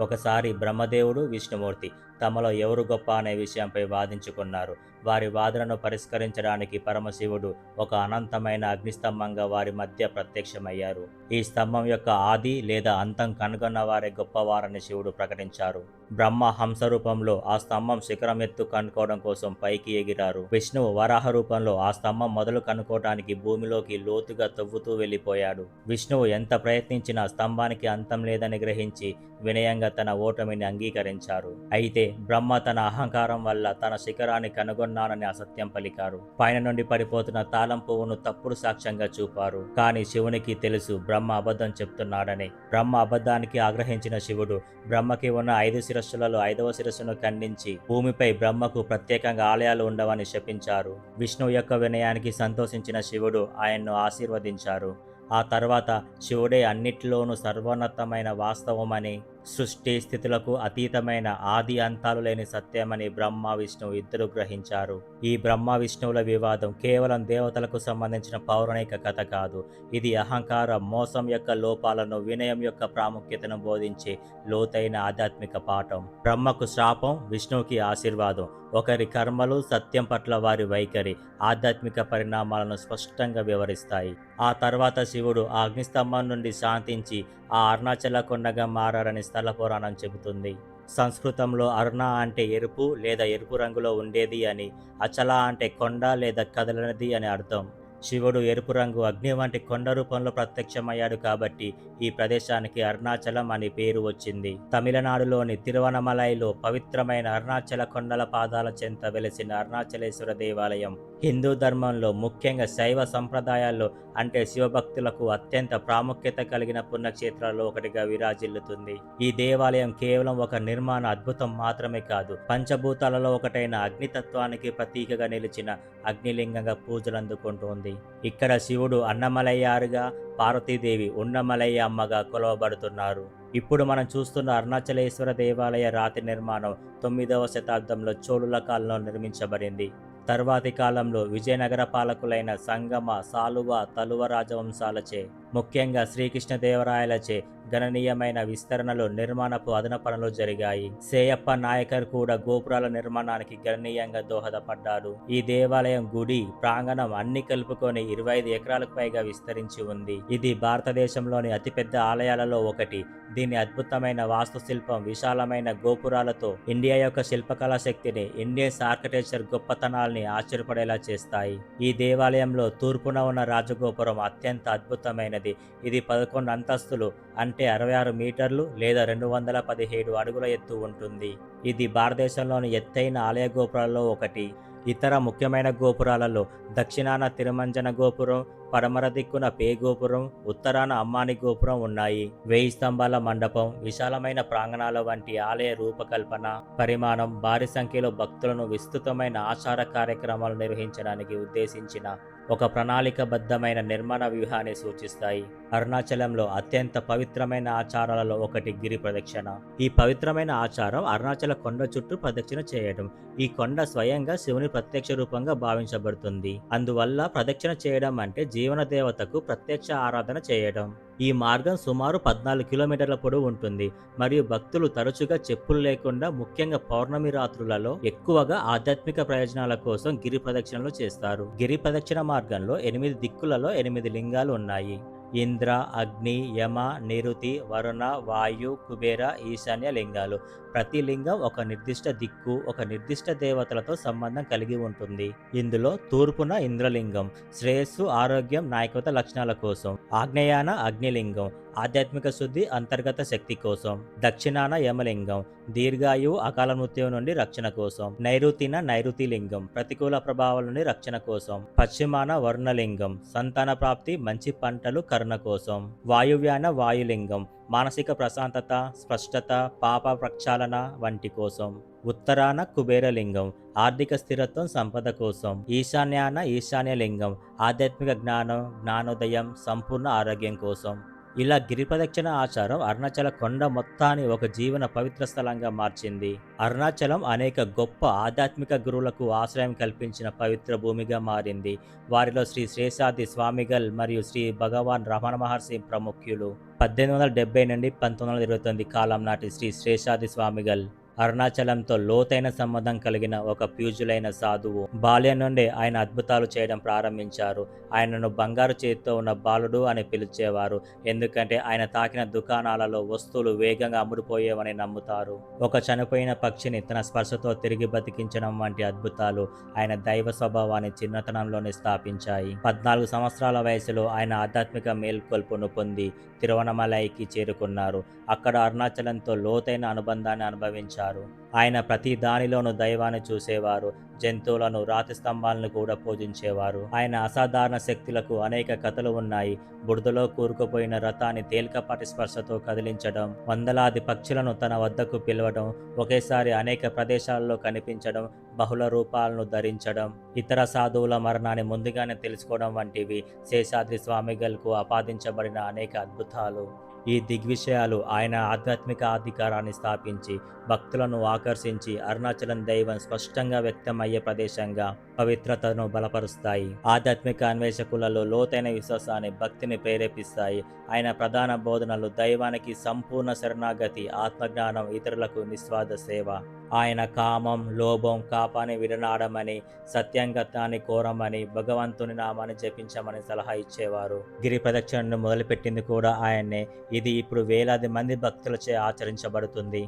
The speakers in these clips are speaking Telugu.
ఒకసారి బ్రహ్మదేవుడు విష్ణుమూర్తి తమలో ఎవరు గొప్ప అనే విషయంపై వాదించుకున్నారు. వారి వాదనను పరిష్కరించడానికి పరమశివుడు ఒక అనంతమైన అగ్నిస్తంభంగా వారి మధ్య ప్రత్యక్షమయ్యారు. ఈ స్తంభం యొక్క ఆది లేదా అంతం కనుగొన్న వారే గొప్పవారని శివుడు ప్రకటించారు. బ్రహ్మ హంస రూపంలో ఆ స్తంభం శిఖరం ఎత్తు కనుక్కోవడం కోసం పైకి ఎగిరారు. విష్ణువు వరాహ రూపంలో ఆ స్తంభం మొదలు కనుక్కోవడానికి భూమిలోకి లోతుగా తవ్వుతూ వెళ్ళిపోయాడు. విష్ణువు ఎంత ప్రయత్నించినా స్తంభానికి అంతం లేదని గ్రహించి వినయంగా తన ఓటమిని అంగీకరించారు. అయితే బ్రహ్మ తన అహంకారం వల్ల తన శిఖరాన్ని కనుగొన్నానని అసత్యం పలికారు. పైన నుండి పడిపోతున్న తాళం పువ్వును తప్పుడు సాక్ష్యంగా చూపారు. కానీ శివునికి తెలుసు బ్రహ్మ అబద్ధం చెప్తున్నాడని. బ్రహ్మ అబద్ధానికి ఆగ్రహించిన శివుడు బ్రహ్మకి ఉన్న ఐదు శిరస్సులలో ఐదవ శిరస్సును ఖండించి భూమిపై బ్రహ్మకు ప్రత్యేకంగా ఆలయాలు ఉండవని శపించారు. విష్ణువు యొక్క వినయానికి సంతోషించిన శివుడు ఆయన్ను ఆశీర్వదించారు. ఆ తర్వాత శివుడే అన్నిటిలోనూ సర్వోన్నతమైన వాస్తవమని సృష్టి స్థితులకు అతీతమైన ఆది అంతాలు లేని సత్యమని బ్రహ్మ విష్ణువు ఇద్దరు గ్రహించారు. ఈ బ్రహ్మ విష్ణువుల వివాదం కేవలం దేవతలకు సంబంధించిన పౌరాణిక కథ కాదు. ఇది అహంకారం మోసం యొక్క లోపాలను వినయం యొక్క ప్రాముఖ్యతను బోధించే లోతైన ఆధ్యాత్మిక పాఠం. బ్రహ్మకు శాపం విష్ణువుకి ఆశీర్వాదం. ఒకరి కర్మలు సత్యం పట్ల వారి వైఖరి ఆధ్యాత్మిక పరిణామాలను స్పష్టంగా వివరిస్తాయి. ఆ తర్వాత శివుడు ఆ అగ్నిస్తంభం నుండి శాంతించి ఆ అరుణాచల కొండగా మారారని పురాణం చెబుతుంది. సంస్కృతంలో అరుణ అంటే ఎరుపు లేదా ఎరుపు రంగులో ఉండేది అని అచల అంటే కొండ లేదా కదలనిది అని అర్థం. శివుడు ఎరుపు రంగు అగ్ని వంటి కొండ రూపంలో ప్రత్యక్షమయ్యాడు కాబట్టి ఈ ప్రదేశానికి అరుణాచలం అని పేరు వచ్చింది. తమిళనాడులోని తిరువనమలైలో పవిత్రమైన అరుణాచల కొండల పాదాల చెంత వెలిసిన అరుణాచలేశ్వర దేవాలయం. హిందూ ధర్మంలో ముఖ్యంగా శైవ సంప్రదాయాల్లో అంటే శివభక్తులకు అత్యంత ప్రాముఖ్యత కలిగిన పుణ్యక్షేత్రాల్లో ఒకటిగా విరాజిల్లుతుంది. ఈ దేవాలయం కేవలం ఒక నిర్మాణ అద్భుతం మాత్రమే కాదు పంచభూతాలలో ఒకటైన అగ్నితత్వానికి ప్రతీకగా నిలిచిన అగ్నిలింగంగా పూజలు అందుకుంటోంది ఇక్కడ శివుడు అన్నమలయ్యారుగా పార్వతీదేవి ఉన్నమలయ్య అమ్మగా కొలవబడుతున్నారు. ఇప్పుడు మనం చూస్తున్న అరుణాచలేశ్వర దేవాలయ రాతి నిర్మాణం తొమ్మిదవ శతాబ్దంలో చోళుల కాలంలో నిర్మించబడింది. తర్వాతి కాలంలో విజయనగర పాలకులైన సంగమ సాలువ తలువ రాజవంశాలచే ముఖ్యంగా శ్రీకృష్ణదేవరాయలచే గణనీయమైన విస్తరణలు నిర్మాణపు అదన పనులు జరిగాయి. సేయప్ప నాయకర్ కూడా గోపురాల నిర్మాణానికి గణనీయంగా దోహదపడ్డాడు. ఈ దేవాలయం గుడి ప్రాంగణం అన్ని కలుపుకొని ఇరవై ఐదు ఎకరాలకు పైగా విస్తరించి ఉంది. ఇది భారతదేశంలోని అతిపెద్ద ఆలయాలలో ఒకటి. దీని అద్భుతమైన వాస్తుశిల్పం విశాలమైన గోపురాలతో ఇండియా యొక్క శిల్పకళా శక్తిని ఇండియన్స్ ఆర్కిటెక్చర్ గొప్పతనాల్ని ఆశ్చర్యపడేలా చేస్తాయి. ఈ దేవాలయంలో తూర్పున ఉన్న రాజగోపురం అత్యంత అద్భుతమైనది. ఇది పదకొండు అంతస్తులు అంటే అరవై ఆరు మీటర్లు లేదా రెండు వందల పదిహేడు అడుగుల ఎత్తు ఉంటుంది. ఇది భారతదేశంలోని ఎత్తైన ఆలయ గోపురాల్లో ఒకటి. ఇతర ముఖ్యమైన గోపురాలలో దక్షిణాన తిరుమంజన గోపురం పడమర దిక్కున పే గోపురం ఉత్తరాన అమ్మాని గోపురం ఉన్నాయి. వెయ్యి స్తంభాల మండపం విశాలమైన ప్రాంగణాల వంటి ఆలయ రూపకల్పన పరిమాణం భారీ సంఖ్యలో భక్తులను విస్తృతమైన ఆచార కార్యక్రమాలు నిర్వహించడానికి ఉద్దేశించిన ఒక ప్రణాళికబద్ధమైన నిర్మాణ వ్యూహాన్ని సూచిస్తాయి. అరుణాచలంలో అత్యంత పవిత్రమైన ఆచారాలలో ఒకటి గిరి ప్రదక్షిణ. ఈ పవిత్రమైన ఆచారం అరుణాచల కొండ చుట్టూ ప్రదక్షిణ చేయడం. ఈ కొండ స్వయంగా శివుని ప్రత్యక్ష రూపంగా భావించబడుతుంది. అందువల్ల ప్రదక్షిణ చేయడం అంటే జీవన దేవతకు ప్రత్యక్ష ఆరాధన చేయడం. ఈ మార్గం సుమారు పద్నాలుగు కిలోమీటర్ల పొడవు ఉంటుంది. మరియు భక్తులు తరచుగా చెప్పులు లేకుండా ముఖ్యంగా పౌర్ణమి రాత్రులలో ఎక్కువగా ఆధ్యాత్మిక ప్రయోజనాల కోసం గిరి ప్రదక్షిణలు చేస్తారు. గిరి ప్రదక్షిణ మార్గంలో ఎనిమిది దిక్కులలో ఎనిమిది లింగాలు ఉన్నాయి. ఇంద్ర అగ్ని యమ నిరుతి వరుణ వాయు కుబేర ఈశాన్య లింగాలు. ప్రతి లింగం ఒక నిర్దిష్ట దిక్కు ఒక నిర్దిష్ట దేవతలతో సంబంధం కలిగి ఉంటుంది. ఇందులో తూర్పున ఇంద్రలింగం శ్రేయస్సు ఆరోగ్యం నాయకత్వ లక్షణాల కోసం. ఆగ్నేయాన అగ్నిలింగం ఆధ్యాత్మిక శుద్ధి అంతర్గత శక్తి కోసం. దక్షిణాన యమలింగం దీర్ఘాయువు అకాల మృత్యువు నుండి రక్షణ కోసం. నైరుతిన నైరుతి లింగం ప్రతికూల ప్రభావాల నుండి రక్షణ కోసం. పశ్చిమాన వర్ణలింగం సంతాన ప్రాప్తి మంచి పంటలు కరుణ కోసం వాయువ్యాన వాయులింగం మానసిక ప్రశాంతత స్పష్టత పాప ప్రక్షాళన వంటి కోసం ఉత్తరాన కుబేరలింగం ఆర్థిక స్థిరత్వం సంపద కోసం ఈశాన్యాన ఈశాన్య లింగం ఆధ్యాత్మిక జ్ఞానం జ్ఞానోదయం సంపూర్ణ ఆరోగ్యం కోసం. ఇలా గిరి ప్రదక్షిణ ఆచారం అరుణాచల కొండ మొత్తాన్ని ఒక జీవన పవిత్ర స్థలంగా మార్చింది. అరుణాచలం అనేక గొప్ప ఆధ్యాత్మిక గురువులకు ఆశ్రయం కల్పించిన పవిత్ర భూమిగా మారింది. వారిలో శ్రీ శేషాది స్వామిగల్ మరియు శ్రీ భగవాన్ రమణ మహర్షి ప్రముఖ్యులు. పద్దెనిమిది వందల డెబ్బై నుండి పంతొమ్మిది వందల ఇరవై తొమ్మిది కాలం నాటి శ్రీ శేషాది స్వామిగల్. అరుణాచలంతో లోతైన సంబంధం కలిగిన ఒక ప్యూజులైన సాధువు. బాల్యం నుండి ఆయన అద్భుతాలు చేయడం ప్రారంభించారు. ఆయనను బంగారు చేతితో ఉన్న బాలుడు అని పిలిచేవారు. ఎందుకంటే ఆయన తాకిన దుకాణాలలో వస్తువులు వేగంగా అమ్ముడుపోయేవని నమ్ముతారు. ఒక చనిపోయిన పక్షిని తన స్పర్శతో తిరిగి బతికించడం వంటి అద్భుతాలు ఆయన దైవ స్వభావాన్ని చిన్నతనంలోనే స్థాపించాయి. పద్నాలుగు సంవత్సరాల వయసులో ఆయన ఆధ్యాత్మిక మేల్కొల్పును పొంది తిరువణమలైకి చేరుకున్నారు. అక్కడ అరుణాచలంతో లోతైన అనుబంధాన్ని అనుభవించారు. ఆయన ప్రతి దానిలోనూ దైవాన్ని చూసేవారు. జంతువులను రాతి స్తంభాలను కూడా పూజించేవారు. ఆయన అసాధారణ శక్తులకు అనేక కథలు ఉన్నాయి. బురదలో కూరుకుపోయిన రథాన్ని తేలికపాటి స్పర్శతో కదిలించడం వందలాది పక్షులను తన వద్దకు పిలవడం ఒకేసారి అనేక ప్రదేశాల్లో కనిపించడం బహుళ రూపాలను ధరించడం ఇతర సాధువుల మరణాన్ని ముందుగానే తెలుసుకోవడం వంటివి శేషాద్రి స్వామిగల్కు ఆపాదించబడిన అనేక అద్భుతాలు. ఈ దిగ్విషయాలు ఆయన ఆధ్యాత్మిక అధికారాన్ని స్థాపించి భక్తులను ఆకర్షించి అరుణాచలం దైవం స్పష్టంగా వ్యక్తమయ్యే ప్రదేశంగా పవిత్రతను బలపరుస్తాయి. ఆధ్యాత్మిక అన్వేషకులలో లోతైన విశ్వాసాన్ని భక్తిని ప్రేరేపిస్తాయి. ఆయన ప్రధాన బోధనలు దైవానికి సంపూర్ణ శరణాగతి ఆత్మజ్ఞానం ఇతరులకు నిస్వార్థ సేవ. ఆయన కామం లోభం కాపాన్ని విడనాడమని సత్యంగతాన్ని కోరమని భగవంతుని నామాన్ని జపించమని సలహా ఇచ్చేవారు. గిరి ప్రదక్షిణను మొదలుపెట్టింది కూడా ఆయన్నే. ఇది ఇప్పుడు వేలాది మంది భక్తులచే ఆచరించబడుతుంది.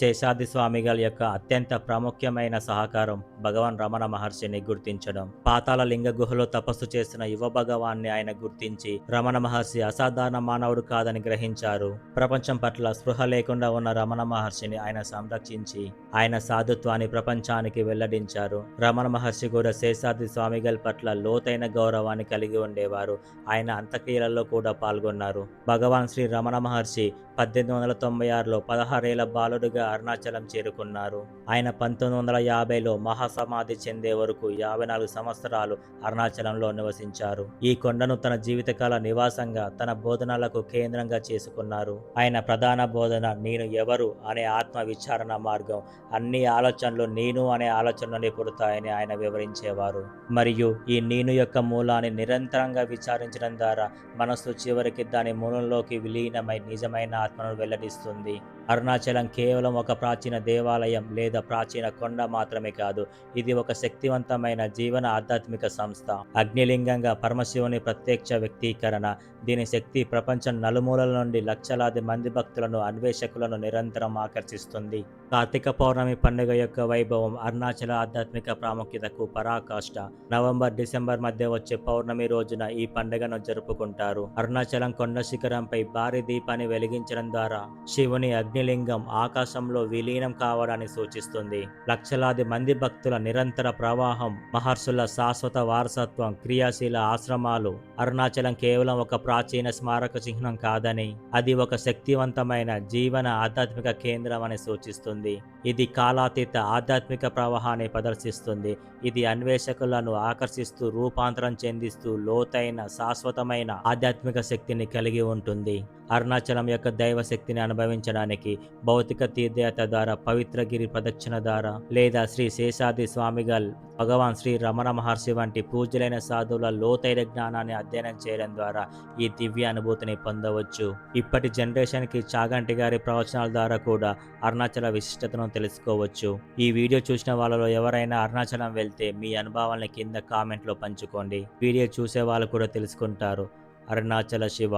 శేషాది స్వామిగల్ యొక్క అత్యంత ప్రాముఖ్యమైన సహకారం భగవాన్ రమణ మహర్షిని గుర్తించడం. పాతాల లింగ గుహలో తపస్సు చేసిన యువ భగవాన్ని ఆయన గుర్తించి రమణ మహర్షి అసాధారణ మానవుడు కాదని గ్రహించారు. ప్రపంచం పట్ల స్పృహ లేకుండా ఉన్న రమణ మహర్షిని ఆయన సంరక్షించి ఆయన సాధుత్వాన్ని ప్రపంచానికి వెల్లడించారు. రమణ మహర్షి కూడా శేషాది స్వామిగల్ పట్ల లోతైన గౌరవాన్ని కలిగి ఉండేవారు. ఆయన అంత్యక్రియలలో కూడా పాల్గొన్నారు. భగవాన్ శ్రీ రమణ మహర్షి పద్దెనిమిది వందల తొంభై ఆరులో పదహారేళ్ళ బాలుడుగా అరుణాచలం చేరుకున్నారు. ఆయన పంతొమ్మిది వందల యాభైలో మహాసమాధి చెందే వరకు యాభై నాలుగు సంవత్సరాలు అరుణాచలంలో నివసించారు. ఈ కొండను తన జీవితకాల నివాసంగా తన బోధనలకు కేంద్రంగా చేసుకున్నారు. ఆయన ప్రధాన బోధన నేను ఎవరు? అనే ఆత్మ విచారణ మార్గం. అన్ని ఆలోచనలు నేను అనే ఆలోచనలోనే పుడతాయని ఆయన వివరించేవారు. మరియు ఈ నేను యొక్క మూలాన్ని నిరంతరంగా విచారించడం ద్వారా మనస్సు చివరికి దాని మూలంలోకి విలీనమై నిజమైన ఆత్మను వెల్లడిస్తుంది. అరుణాచలం కేవలం ఒక ప్రాచీన దేవాలయం లేదా ప్రాచీన కొండ మాత్రమే కాదు ఇది ఒక శక్తివంతమైన జీవన ఆధ్యాత్మిక సంస్థ. అగ్నిలింగంగా పరమశివుని ప్రత్యక్ష వ్యక్తీకరణ దీని శక్తి ప్రపంచం నలుమూలల నుండి లక్షలాది మంది భక్తులను అన్వేషకులను నిరంతరం ఆకర్షిస్తుంది. కార్తీక పౌర్ణమి పండుగ యొక్క వైభవం అరుణాచల ఆధ్యాత్మిక ప్రాముఖ్యతకు పరాకాష్ట. నవంబర్ డిసెంబర్ మధ్య వచ్చే పౌర్ణమి రోజున ఈ పండుగను జరుపుకుంటారు. అరుణాచలం కొండ శిఖరంపై భారీ దీపాన్ని వెలిగించడం ద్వారా శివుని అగ్నిలింగం ఆకాశంలో విలీనం కావడాన్ని సూచిస్తుంది. లక్షలాది మంది భక్తుల నిరంతర ప్రవాహం మహర్షుల శాశ్వత వారసత్వం క్రియాశీల ఆశ్రమాలు. అరుణాచలం కేవలం ఒక ప్రాచీన స్మారక చిహ్నం కాదని అది ఒక శక్తివంతమైన జీవన ఆధ్యాత్మిక కేంద్రం అని సూచిస్తుంది. ఇది కాలాతీత ఆధ్యాత్మిక ప్రవాహాన్ని ప్రదర్శిస్తుంది. ఇది అన్వేషకులను ఆకర్షిస్తూ రూపాంతరం చెందిస్తూ లోతైన శాశ్వతమైన ఆధ్యాత్మిక శక్తిని కలిగి ఉంటుంది. అరుణాచలం యొక్క దైవశక్తిని అనుభవించడానికి భౌతిక తీర్థయాత్ర ద్వారా పవిత్రగిరి ప్రదక్షిణ ద్వారా లేదా శ్రీ శేషాది స్వామిగల్ భగవాన్ శ్రీ రమణ మహర్షి వంటి పూజలైన సాధువుల లోతైన జ్ఞానాన్ని అధ్యయనం చేయడం ద్వారా ఈ దివ్య అనుభూతిని పొందవచ్చు. ఇప్పటి జనరేషన్కి చాగంటి గారి ప్రవచనాల ద్వారా కూడా అరుణాచల విశిష్టతను తెలుసుకోవచ్చు. ఈ వీడియో చూసిన వాళ్ళలో ఎవరైనా అరుణాచలం వెళ్తే మీ అనుభవాలను కింద కామెంట్లో పంచుకోండి. వీడియో చూసే వాళ్ళు కూడా తెలుసుకుంటారు. అరుణాచల శివ.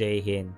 జై హింద్.